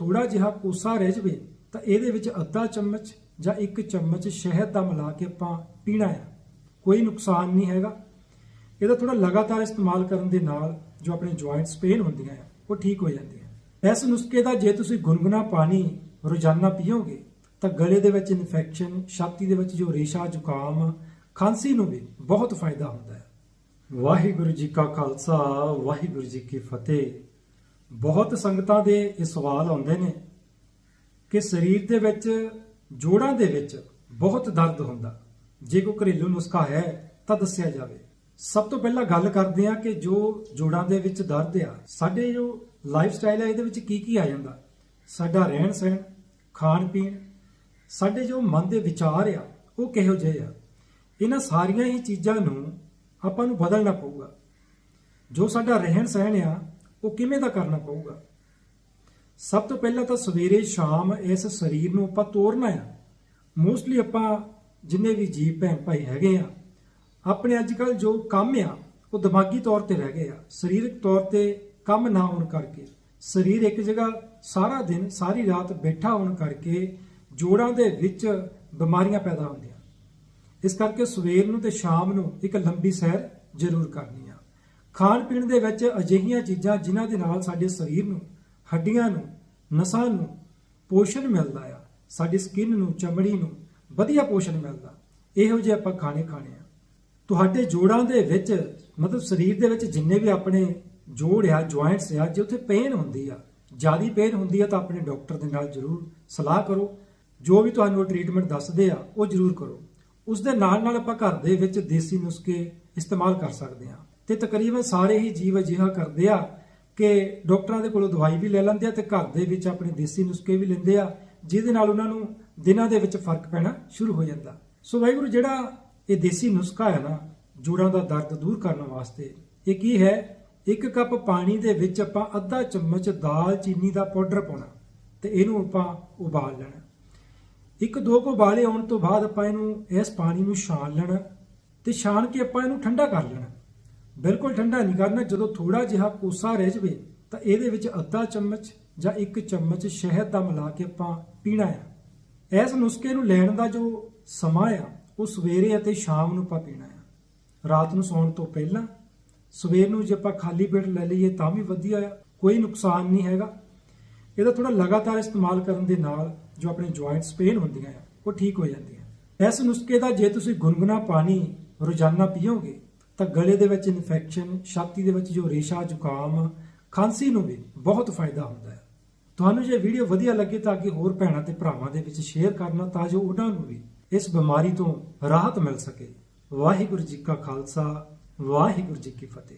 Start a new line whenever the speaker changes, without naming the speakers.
ਥੋੜਾ ਜਿਹਾ ਕੋਸਾ ਰਹਿ ਜਵੇ, ਤਾਂ ਇਹਦੇ ਵਿੱਚ ਅੱਧਾ ਚਮਚ ਜਾਂ ਇੱਕ ਚਮਚ ਸ਼ਹਿਦ ਦਾ ਮਿਲਾ ਕੇ ਆਪਾਂ ਪੀਣਾ ਹੈ ਕੋਈ ਨੁਕਸਾਨ ਨਹੀਂ ਹੈਗਾ। ਇਹਦਾ ਥੋੜਾ ਲਗਾਤਾਰ ਇਸਤੇਮਾਲ ਕਰਨ ਦੇ ਨਾਲ ਜੋ ਆਪਣੇ ਜੁਆਇੰਟਸ ਪੇਨ ਹੁੰਦੀਆਂ ਆ, ਉਹ ਠੀਕ ਹੋ ਜਾਂਦੀਆਂ। ਇਸ ਨੁਸਖੇ ਦਾ ਜੇ ਤੁਸੀਂ ਗੁਨਗੁਨਾ ਪਾਣੀ ਰੋਜ਼ਾਨਾ ਪੀਓਗੇ, ਤਾਂ ਗਲੇ ਦੇ ਵਿੱਚ ਇਨਫੈਕਸ਼ਨ ਛਾਤੀ ਦੇ ਵਿੱਚ ਜੋ ਰੇਸ਼ਾ, ਜ਼ੁਕਾਮ, ਖਾਂਸੀ ਨੂੰ ਵੀ ਬਹੁਤ ਫਾਇਦਾ ਹੁੰਦਾ ਹੈ ਵਾਹਿਗੁਰੂ ਜੀ ਕਾ ਖਾਲਸਾ, ਵਾਹਿਗੁਰੂ ਜੀ ਕੀ ਫਤਿਹ। ਬਹੁਤ ਸੰਗਤਾਂ ਦੇ ਇਹ ਸਵਾਲ ਆਉਂਦੇ ਨੇ ਕਿ ਸਰੀਰ ਦੇ ਵਿੱਚ, ਜੋੜਾਂ ਦੇ ਵਿੱਚ ਬਹੁਤ ਦਰਦ ਹੁੰਦਾ। ਜੇ ਕੋਈ ਘਰੇਲੂ ਨੁਸਖਾ ਹੈ, ਤਾਂ ਦੱਸਿਆ ਜਾਵੇ। ਸਭ ਤੋਂ ਪਹਿਲਾਂ ਗੱਲ ਕਰਦੇ ਹਾਂ ਕਿ ਜੋ ਜੋੜਾਂ ਦੇ ਵਿੱਚ ਦਰਦ ਆ, ਸਾਡੇ ਜੋ ਲਾਈਫ ਸਟਾਈਲ ਹੈ ਇਹਦੇ ਵਿੱਚ ਕੀ ਕੀ ਆ ਜਾਂਦਾ? ਸਾਡਾ ਰਹਿਣ ਸਹਿਣ, ਖਾਣ ਪੀਣ, ਸਾਡੇ ਜੋ ਮਨ ਦੇ ਵਿਚਾਰ ਆ, ਉਹ ਕਿਹੋ ਜਿਹੇ ਆ? ਇਹਨਾਂ ਸਾਰੀਆਂ ਹੀ ਚੀਜ਼ਾਂ ਨੂੰ ਆਪਾਂ ਨੂੰ ਬਦਲਣਾ ਪਊਗਾ। ਜੋ ਸਾਡਾ ਰਹਿਣ ਸਹਿਣ ਆ ਉਹ ਕਿਵੇਂ ਦਾ ਕਰਨਾ ਪਊਗਾ? ਸਭ ਤੋਂ ਪਹਿਲਾਂ ਤਾਂ ਸਵੇਰੇ ਸ਼ਾਮ ਇਸ ਸਰੀਰ ਨੂੰ ਆਪਾਂ ਤੋਰਨਾ ਆ। ਮੋਸਟਲੀ ਆਪਾਂ ਜਿੰਨੇ ਵੀ ਜੀਵ ਭੈਣ ਭਾਈ ਹੈਗੇ ਆ, ਆਪਣੇ ਅੱਜ ਕੱਲ ਜੋ ਕੰਮ ਆ, ਉਹ ਦਿਮਾਗੀ ਤੌਰ ਤੇ ਰਹਿ ਗਏ ਆ। ਸਰੀਰਕ ਤੌਰ ਤੇ ਕੰਮ ਨਾ ਹੋਣ ਕਰਕੇ, ਸਰੀਰ ਇੱਕ ਜਗ੍ਹਾ ਸਾਰਾ ਦਿਨ, ਸਾਰੀ ਰਾਤ ਬੈਠਾ ਹੋਣ ਕਰਕੇ ਜੋੜਾਂ ਦੇ ਵਿੱਚ ਬਿਮਾਰੀਆਂ ਪੈਦਾ ਹੁੰਦੀਆਂ। ਇਸ ਕਰਕੇ ਸਵੇਰ ਨੂੰ ਤੇ ਸ਼ਾਮ ਨੂੰ ਇੱਕ ਲੰਬੀ ਸੈਰ ਜ਼ਰੂਰ ਕਰਨੀ ਆ। ਖਾਣ ਪੀਣ ਦੇ ਵਿੱਚ ਅਜਿਹੀਆਂ ਚੀਜ਼ਾਂ ਜਿਨ੍ਹਾਂ ਦੇ ਨਾਲ ਸਾਡੇ ਸਰੀਰ ਨੂੰ, ਹੱਡੀਆਂ ਨੂੰ, ਨਸਾਂ ਨੂੰ ਪੋਸ਼ਣ ਮਿਲਦਾ ਆ। ਸਾਡੀ ਸਕਿਨ ਨੂੰ, ਚਮੜੀ ਨੂੰ ਵਧੀਆ ਪੋਸ਼ਣ ਮਿਲਦਾ। ਇਹੋ ਜਿਹੇ ਆਪਾਂ ਖਾਣੇ ਖਾਣੇ ਆ। ਤੁਹਾਡੇ ਜੋੜਾਂ ਦੇ ਵਿੱਚ, ਮਤਲਬ ਸਰੀਰ ਦੇ ਵਿੱਚ ਜਿੰਨੇ ਵੀ ਆਪਣੇ ਜੋੜ ਆ ਜੁਆਇੰਟਸ ਆ, ਜੇ ਉੱਥੇ ਪੇਨ ਹੁੰਦੀ ਆ, ਜਿਆਦੀ ਪੇਨ ਹੁੰਦੀ ਆ ਤਾਂ ਆਪਣੇ ਡਾਕਟਰ ਦੇ ਨਾਲ ਜ਼ਰੂਰ ਸਲਾਹ ਕਰੋ। ਜੋ ਵੀ ਤੁਹਾਨੂੰ ਟ੍ਰੀਟਮੈਂਟ ਦੱਸਦੇ ਆ, ਉਹ ਜ਼ਰੂਰ ਕਰੋ। ਉਸ ਦੇ ਨਾਲ ਨਾਲ ਆਪਾਂ ਘਰ ਦੇ ਵਿੱਚ ਦੇਸੀ ਨੁਸਖੇ ਇਸਤੇਮਾਲ ਕਰ ਸਕਦੇ ਆ। ਤੇ ਤਕਰੀਬਨ ਸਾਰੇ ਹੀ ਜੀਵ ਅਜਿਹਾ ਕਰਦੇ ਆ ਕਿ ਡਾਕਟਰਾਂ ਦੇ ਕੋਲੋਂ ਦਵਾਈ ਵੀ ਲੈ ਲੈਂਦੇ ਆ ਤੇ ਘਰ ਦੇ ਵਿੱਚ ਆਪਣੇ ਦੇਸੀ ਨੁਸਖੇ ਵੀ ਲੈਂਦੇ ਆ, ਜਿਹਦੇ ਨਾਲ ਉਹਨਾਂ ਨੂੰ ਦਿਨਾਂ ਦੇ ਵਿੱਚ ਫ਼ਰਕ ਪੈਣਾ ਸ਼ੁਰੂ ਹੋ ਜਾਂਦਾ। ਸੋ ਵਾਹਿਗੁਰੂ, ਜਿਹੜਾ ਇਹ ਦੇਸੀ ਨੁਸਖਾ ਹੈ ਨਾ, ਜੋੜਾਂ ਦਾ ਦਰਦ ਦੂਰ ਕਰਨ ਵਾਸਤੇ, ਇਹ ਕੀ ਹੈ? ਇੱਕ ਕੱਪ ਪਾਣੀ ਦੇ ਵਿੱਚ ਆਪਾਂ ਅੱਧਾ ਚਮਚ ਦਾਲ ਚੀਨੀ ਦਾ ਪਾਊਡਰ ਪਾਉਣਾ ਤੇ ਇਹਨੂੰ ਆਪਾਂ ਉਬਾਲ ਲੈਣਾ। ਇੱਕ ਦੋ ਕੁ ਉਬਾਲੇ ਆਉਣ ਤੋਂ ਬਾਅਦ ਆਪਾਂ ਇਹਨੂੰ ਇਸ ਪਾਣੀ ਨੂੰ ਛਾਣ ਲੈਣਾ ਤੇ ਛਾਣ ਕੇ ਆਪਾਂ ਇਹਨੂੰ ਠੰਡਾ ਕਰ ਲੈਣਾ। ਬਿਲਕੁਲ ਠੰਡਾ ਨਹੀਂ ਕਰਨਾ। ਜਦੋਂ ਥੋੜਾ ਜਿਹਾ ਕੋਸਾ ਰਹਿ ਜਵੇ, ਤਾਂ ਇਹਦੇ ਵਿੱਚ ਅੱਧਾ ਚਮਚ ਜਾਂ ਇੱਕ ਚਮਚ ਸ਼ਹਿਦ ਦਾ ਮਿਲਾ ਕੇ ਆਪਾਂ ਪੀਣਾ ਹੈ ਇਸ ਨੁਸਖੇ ਨੂੰ ਲੈਣ ਦਾ ਜੋ ਸਮਾਂ ਆ, ਉਹ ਸਵੇਰੇ ਅਤੇ ਸ਼ਾਮ ਨੂੰ ਆਪਾਂ ਪੀਣਾ ਆ। ਰਾਤ ਨੂੰ ਸੌਣ ਤੋਂ ਪਹਿਲਾਂ, ਸਵੇਰ ਨੂੰ ਜੇ ਆਪਾਂ ਖਾਲੀ ਪੇਟ ਲੈ ਲਈਏ ਤਾਂ ਵੀ ਵਧੀਆ ਆ, ਕੋਈ ਨੁਕਸਾਨ ਨਹੀਂ ਹੈਗਾ। ਇਹਦਾ ਥੋੜਾ ਲਗਾਤਾਰ ਇਸਤੇਮਾਲ ਕਰਨ ਦੇ ਨਾਲ ਜੋ ਆਪਣੇ ਜੁਆਇੰਟਸ ਪੇਨ ਹੁੰਦੀਆਂ ਆ, ਉਹ ਠੀਕ ਹੋ ਜਾਂਦੀਆਂ। ਇਸ ਨੁਸਖੇ ਦਾ ਜੇ ਤੁਸੀਂ ਗੁੰਗੁਣਾ ਪਾਣੀ ਰੋਜ਼ਾਨਾ ਪੀਓਗੇ ਤਾਂ ਗਲੇ ਦੇ ਵਿੱਚ ਇਨਫੈਕਸ਼ਨ ਛਾਤੀ ਦੇ ਵਿੱਚ ਜੋ ਰੇਸ਼ਾ, ਜ਼ੁਕਾਮ, ਖਾਂਸੀ ਨੂੰ ਵੀ ਬਹੁਤ ਫਾਇਦਾ ਹੁੰਦਾ ਹੈ। ਤੁਹਾਨੂੰ ਜੇ ਵੀਡੀਓ ਵਧੀਆ ਲੱਗੇ ਤਾਂ ਅੱਗੇ ਹੋਰ ਭੈਣਾਂ ਤੇ ਭਰਾਵਾਂ ਦੇ ਵਿੱਚ ਸ਼ੇਅਰ ਕਰਨਾ ਤਾਂ ਜੋ ਉਹਨਾਂ ਨੂੰ ਵੀ ਇਸ ਬਿਮਾਰੀ ਤੋਂ ਰਾਹਤ ਮਿਲ ਸਕੇ। ਵਾਹਿਗੁਰੂ ਜੀ ਕਾ ਖਾਲਸਾ, ਵਾਹਿਗੁਰੂ ਜੀ ਕੀ ਫਤਿਹ।